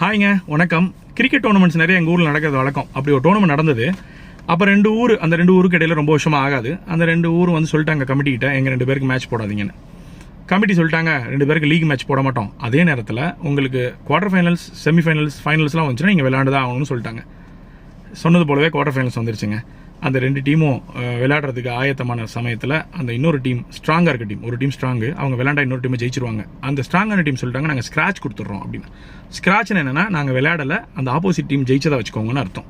ஹாய்ங்க வணக்கம். Cricket tournaments நிறைய எங்கள் ஊரில் நடக்கிறது வழக்கம். அப்படி ஒரு டோர்னமெண்ட் நடந்தது. அப்போ ரெண்டு ஊர் அந்த ரெண்டு ஊருக்கு இடையில ரொம்ப வருஷமாக ஆகாது. அந்த ரெண்டு ஊர் வந்து சொல்லிட்டாங்க கமிட்டிக்கிட்ட எங்கள் ரெண்டு பேருக்கு மேட்ச் போடாதீங்கன்னு. கமிட்டி சொல்லிட்டாங்க ரெண்டு பேருக்கு லீக் மேட்ச் போட மாட்டோம். அதே நேரத்தில் உங்களுக்கு குவார்டர் ஃபைனல்ஸ் செமிஃபைனல்ஸ் ஃபைனல்ஸ்லாம் வந்துச்சுன்னா நீங்கள் விளையாண்டு தான் ஆகணும்னு சொல்லிட்டாங்க. சொன்னது போலவே குவார்டர் ஃபைனல்ஸ் வந்துருச்சுங்க. அந்த ரெண்டு டீமும் விளையாடுறதுக்கு ஆயத்தமான சமயத்தில் அந்த இன்னொரு டீம் ஸ்ட்ராங்காக இருக்க டீம் ஒரு டீம் ஸ்ட்ராங்கு அவங்க விளையாண்டா இன்னொரு டீமை ஜெயிச்சிருவாங்க. அந்த ஸ்ட்ராங்கான டீம் சொல்லிட்டாங்க நாங்கள் ஸ்க்ராச் கொடுத்துட்றோம் அப்படின்னு. ஸ்க்ராட்ச்னு என்னென்னா நாங்கள் விளையாடலை அந்த ஆப்போசிட் டீம் ஜெயிச்சதாக வச்சுக்கோங்கன்னு அர்த்தம்.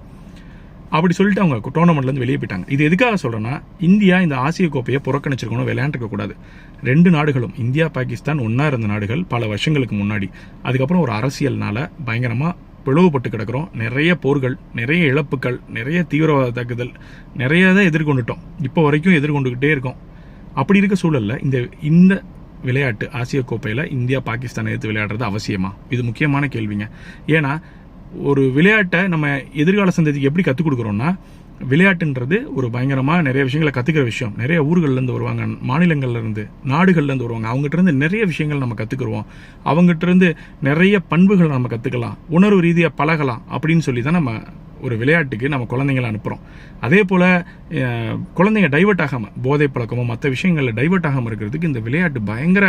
அப்படி சொல்லிட்டு அவங்க டோர்னமெண்ட்லேருந்து வெளியே போயிட்டாங்க. இது எதுக்காக சொல்கிறேன்னா இந்தியா இந்த ஆசிய கோப்பையை புறக்கணிச்சிருக்கணும் விளையாண்டுருக்க கூடாது. ரெண்டு நாடுகளும் இந்தியா பாகிஸ்தான் ஒன்றா இருந்த நாடுகள் பல வருஷங்களுக்கு முன்னாடி. அதுக்கப்புறம் ஒரு அரசியல்னால பயங்கரமாக பிளவுபட்டு கிடக்கிறோம். நிறைய போர்கள் நிறைய இழப்புகள் நிறைய தீவிரவாத தாக்குதல் நிறைய தான் எதிர்கொண்டுட்டோம். இப்போ வரைக்கும் எதிர்கொண்டுக்கிட்டே இருக்கோம். அப்படி இருக்க சூழல்ல இந்த இந்த விளையாட்டு ஆசிய கோப்பையில் இந்தியா பாகிஸ்தான் எதிர்த்து விளையாடுறது அவசியமா? இது முக்கியமான கேள்விங்க. ஏன்னா ஒரு விளையாட்டை நம்ம எதிர்கால சந்ததிக்கு எப்படி கற்றுக் கொடுக்குறோம்னா விளையாட்டுன்றது ஒரு பயங்கரமாக நிறைய விஷயங்களை கற்றுக்கிற விஷயம். நிறைய ஊர்கள்லேருந்து வருவாங்க மாநிலங்கள்லேருந்து நாடுகள்லேருந்து வருவாங்க. அவங்ககிட்டருந்து நிறைய விஷயங்கள் நம்ம கற்றுக்குருவோம் அவங்ககிட்ட இருந்து நிறைய பண்புகளை நம்ம கற்றுக்கலாம் உணர்வு ரீதியாக பழகலாம் அப்படின்னு சொல்லி தான் நம்ம ஒரு விளையாட்டுக்கு நம்ம குழந்தைங்களை அனுப்புகிறோம் அதே போல் குழந்தைங்க டைவெர்ட் ஆகாமல் போதை பழக்கமோ மற்ற விஷயங்களில் டைவெர்ட் ஆகாமல் இருக்கிறதுக்கு இந்த விளையாட்டு பயங்கர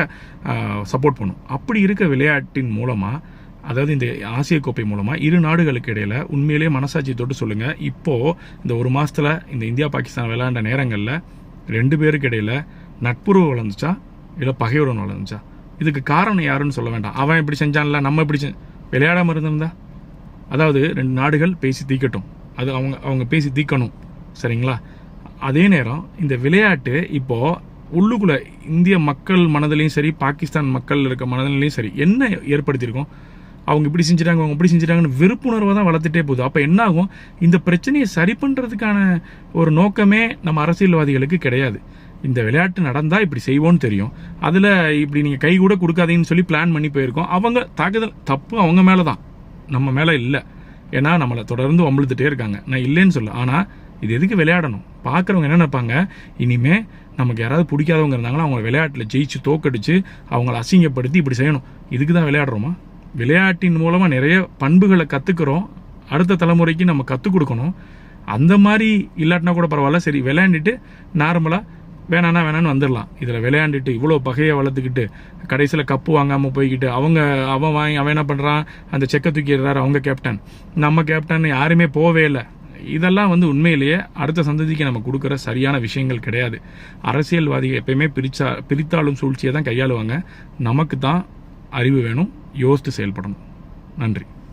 சப்போர்ட் பண்ணும். அப்படி இருக்க விளையாட்டின் மூலமாக அதாவது இந்த ஆசிய கோப்பை மூலமாக இரு நாடுகளுக்கு இடையில உண்மையிலேயே மனசாட்சி தொட்டு சொல்லுங்க. இப்போ இந்த ஒரு மாசத்துல இந்த இந்தியா பாகிஸ்தான் விளையாண்ட நேரங்களில் ரெண்டு பேருக்கு இடையில நட்புறவு வளர்ந்துச்சா? இல்லை பகையுறவு வளர்ந்துச்சா? இதுக்கு காரணம் யாருன்னு சொல்ல வேண்டாம். அவன் இப்படி செஞ்சான்ல நம்ம இப்படி செஞ்ச- விளையாடாம இருந்திருந்தா? அதாவது ரெண்டு நாடுகள் பேசி தீக்கட்டும். அது அவங்க அவங்க பேசி தீக்கணும். சரிங்களா? அதே நேரம் இந்த விளையாட்டு இப்போ உள்ளுக்குள்ள இந்திய மக்கள் மனதிலையும் சரி பாகிஸ்தான் மக்கள் இருக்க மனதிலையும் சரி என்ன ஏற்படுத்தியிருக்கோம்? அவங்க இப்படி செஞ்சுட்டாங்க அவங்க இப்படி செஞ்சுட்டாங்கன்னு வெறுப்புணர்வை தான் வளர்த்துட்டே போகுது. அப்போ என்ன ஆகும் இந்த பிரச்சனையை சரி பண்ணுறதுக்கான ஒரு நோக்கமே நம்ம அரசியல்வாதிகளுக்கு கிடையாது. இந்த விளையாட்டு நடந்தால் இப்படி செய்வோம்னு தெரியும். அதில் இப்படி நீங்கள் கை கூட கொடுக்காதீங்கன்னு சொல்லி பிளான் பண்ணி போயிருக்கோம். அவங்க தாக்குதல் தப்பு அவங்க மேலே தான் நம்ம மேலே இல்லை. ஏன்னா நம்மளை தொடர்ந்து வம்பிழுத்துட்டே இருக்காங்க. நான் இல்லைன்னு சொல்ல ஆனால் இது எதுக்கு விளையாடணும்? பார்க்குறவங்க என்ன நினைப்பாங்க? இனிமே நமக்கு யாராவது பிடிக்காதவங்க இருந்தாங்கன்னா அவங்க விளையாட்டில் ஜெயிச்சு தோக்கடிச்சு அவங்கள அசிங்கப்படுத்தி இப்படி செய்யணும். இதுக்கு தான் விளையாடுறோமா? விளையாட்டின் மூலமாக நிறைய பண்புகளை கற்றுக்குறோம் அடுத்த தலைமுறைக்கு நம்ம கற்றுக் கொடுக்கணும். அந்த மாதிரி இல்லாட்டினா கூட பரவாயில்ல. சரி விளையாண்டுட்டு நார்மலாக வேணான்னா வேணான்னு வந்துடலாம். இதில் விளையாண்டுட்டு இவ்வளோ பகையை வளர்த்துக்கிட்டு கடைசியில் கப்பு வாங்காமல் போய்கிட்டு அவங்க அவன் வாங்கி அவன் என்ன பண்ணுறான் அந்த செக்கை தூக்கிடுறாரு அவங்க கேப்டன் நம்ம கேப்டன் யாருமே போவே இல்லை. இதெல்லாம் வந்து உண்மையிலேயே அடுத்த சந்ததிக்கு நம்ம கொடுக்குற சரியான விஷயங்கள் கிடையாது. அரசியல்வாதிகள் எப்பயுமே பிரிச்சா பிரித்தாளும் சூழ்ச்சியை தான் கையாளுவாங்க. நமக்கு தான் அறிவு வேணும் யோசித்து செயல்படணும். நன்றி.